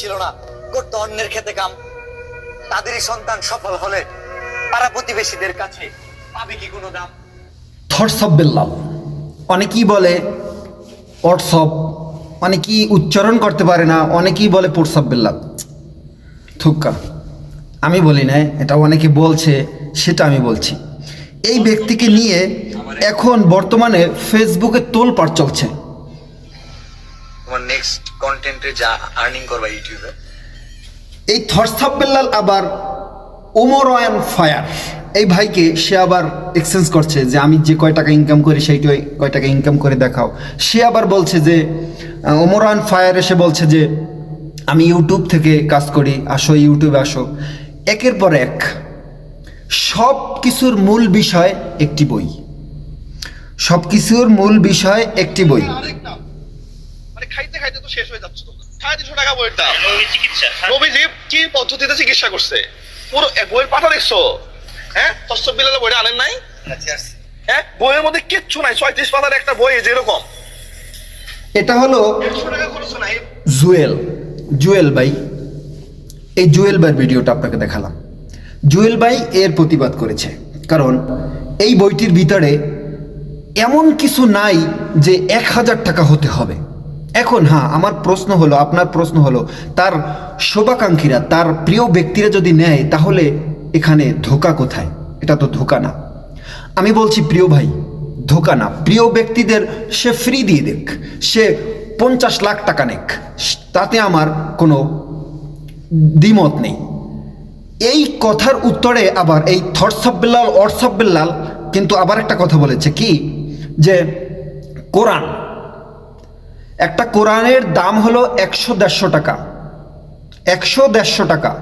ছিল না। করতো অন্যের খেতে কাম। তাদেরই সন্তান সফল হলে পাড়া প্রতিবেশীদের কাছে পাবে কি কোনো দাম? অফ অনেকেই বলে হোয়াটসঅপ অনেকেই উচ্চারণ করতে পারে না, অনেকেই বলে পোর্টসঅপ বেল্লাল। থুক্কা, আমি বলি না, এটা অনেকে বলছে, সেটা আমি বলছি। এই ব্যক্তিকে নিয়ে এখন বর্তমানে ফেসবুকে তোলপাড় চলছে। তোমার নেক্সট কন্টেন্টে যা আর্নিং করবা ইউটিউবে এই থরসাব বেল্লাল আবার ওমর অয়ন ফায়ার এই ভাইকে সে আবার এক্সচেঞ্জ করছে যে আমি যে কয় টাকা ইনকাম করি সেইটাই কয় টাকা ইনকাম করে দেখাও। সে আবার বলছে যে আহ, ওমর অয়ন ফায়ার এসে বলছে যে আমি ইউটিউব থেকে কাজ করি আসো ইউটিউবে আসো। একের পর এক সব কিছুর মূল বিষয় একটি বই। সব কিছুর মূল বিষয় একটি বই। মানে খাইতে খাইতে তো শেষ হয়ে যাচ্ছে তো। সাড়ে তিনশো টাকা বইয়ের দাম। চিকিৎসা নবীজি কি পদ্ধতিতে চিকিৎসা করছে? পুরো বইয়ের পাঠা দেখছ? হ্যাঁ? তস্ত বিলালে বইটা আনেন নাই? হ্যাঁ? বইয়ের মধ্যে কিচ্ছু নাই ছয়ত্রিশ পাতার একটা বই যেরকম এটা হলো জুয়েল জুয়েল ভাই। এই জুয়েল ভাইয়ের ভিডিওটা আপনাকে দেখালাম। জুয়েল ভাই এর প্রতিবাদ করেছে। কারণ এই বইটির ভিতরে এমন কিছু নাই যে এক হাজার টাকা হতে হবে। এখন হ্যাঁ আমার প্রশ্ন হলো, আপনার প্রশ্ন হলো, তার শোভাকাঙ্ক্ষীরা, তার প্রিয় ব্যক্তিরা যদি নেয়, তাহলে এখানে ধোকা কোথায়? এটা তো ধোকা না। আমি বলছি, প্রিয় ভাই, ধোকা না। প্রিয় ব্যক্তিদের সে ফ্রি দিয়ে দেখ সে পঞ্চাশ লাখ টাকা নেক, তাতে আমার কোনো দ্বিমত নেই। এই কথার উত্তরে আবার এই থটসব্বিল্লাল অর্সব্বিল্লাল কিন্তু আবার একটা কথা বলেছে কি? যে কোরআন একটা কোরআনের দাম হলো একশো দেড়শো টাকা। একশো দেড়শো টাকা।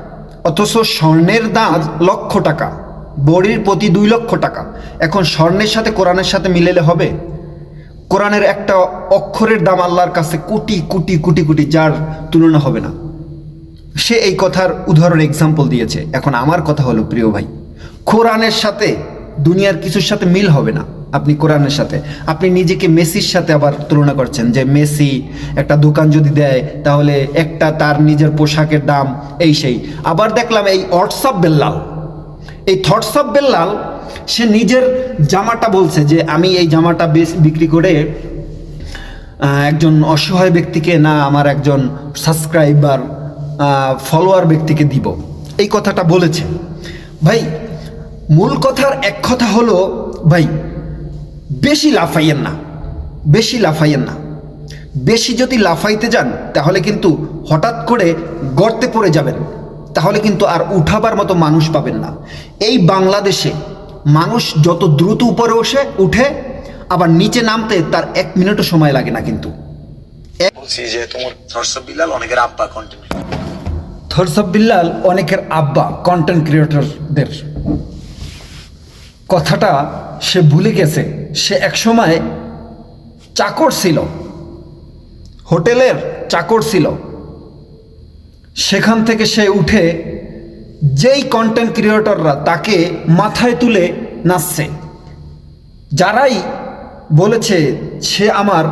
অথচ স্বর্ণের দাম লক্ষ টাকা। বড়ির প্রতি দুই লক্ষ টাকা। এখন স্বর্ণের সাথে কোরআনের সাথে মিলেলে হবে? কোরআনের একটা অক্ষরের দাম আল্লাহর কাছে কোটি কোটি কোটি কোটি, যার তুলনা হবে না। সে এই কথার উদাহরণ এক্সাম্পল দিয়েছে। এখন আমার কথা হলো, প্রিয় ভাই, কোরআনের সাথে দুনিয়ার কিছুর সাথে মিল হবে না। আপনি কোরআনের সাথে। আপনি নিজেকে মেসির সাথে আবার তুলনা করছেন যে মেসি একটা দোকান যদি দেয়, তাহলে একটা তার নিজের পোশাকের দাম এই সেই। আবার দেখলাম এই হোয়াটসঅ্যাপ বেল্লাল। এই থটসঅ্যাপ বেল্লাল, সে নিজের জামাটা বলছে যে, আমি এই জামাটা বিক্রি করে একজন অসহায় ব্যক্তিকে না আমার একজন সাবস্ক্রাইবার ফলোয়ার ব্যক্তিকে দিব। এই কথাটা বলেছে। ভাই, মূল কথার এক কথা হলো, ভাই বেশি লাফাইয়েন না বেশি লাফাইয়েন না। বেশি যদি লাফাইতে যান তাহলে কিন্তু হঠাৎ করে গর্তে পড়ে যাবেন। তাহলে কিন্তু আর উঠাবার মতো মানুষ পাবেন না। এই বাংলাদেশে মানুষ যত দ্রুত উপরে ওঠে উঠে আবার নিচে নামতে তার এক মিনিটও সময় লাগে না কিন্তু। অনেকের আব্বা থরসব বিল্লাল অনেকের আব্বা কন্টেন্ট ক্রিয়েটরদের কথাটা সে ভুলে গেছে। সে একসময় চাকর ছিল। হোটেলের? চাকর ছিল। সেখান থেকে সে উঠে যেই কন্টেন্ট ক্রিয়েটররা তাকে মাথায় তুলে নাচছে। যারাই বলেছে সে আমার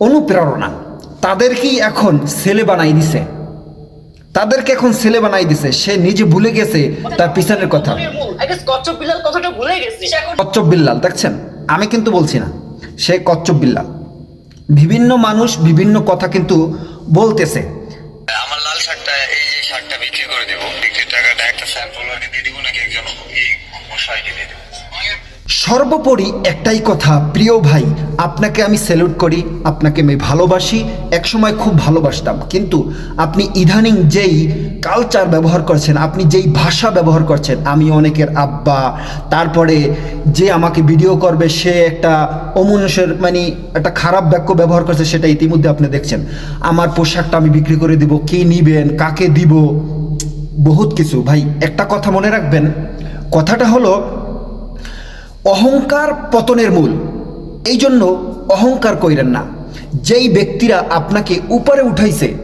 অনুপ্রেরণা। তাদেরকেই এখন ছেলে বানাই দিছে। তাদেরকে এখন ছেলে বানাই দিছে। সে নিজে ভুলে গেছে তার পিছনের কথা। কচ্ছপ বিলাল কথাটা ভুলে গেছি। কচ্ছপ বিল্লাল দেখছেন? আমি কিন্তু বলছি না সে কচ্ছপ বিল্লাল। বিভিন্ন মানুষ বিভিন্ন কথা কিন্তু বলতেছে। সর্বোপরি একটাই কথা, প্রিয় ভাই, আপনাকে আমি স্যালুট করি, আপনাকে আমি ভালোবাসি, একসময় খুব ভালোবাসতাম। কিন্তু আপনি ইদানিং যেই কালচার ব্যবহার করছেন, আপনি যেই ভাষা ব্যবহার করছেন, আমি অনেকের আব্বা, তারপরে যে আমাকে ভিডিও করবে, সে একটা অমনুষের মানে একটা খারাপ বাক্য ব্যবহার করছে, সেটা ইতিমধ্যে আপনি দেখছেন। আমার পোশাকটা আমি বিক্রি করে দিব, কে নিবেন, কাকে দিব? বহুত কিছু। ভাই, একটা কথা মনে রাখবেন, কথাটা হলো অহংকার পতনের মূল। এই জন্য অহংকার কইরেন না। যেই ব্যক্তিরা আপনাকে উপরে উঠাইছে,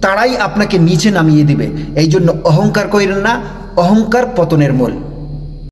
তারাই আপনাকে নিচে নামিয়ে দিবে। এই জন্য অহংকার কইরেন না, অহংকার পতনের মূল।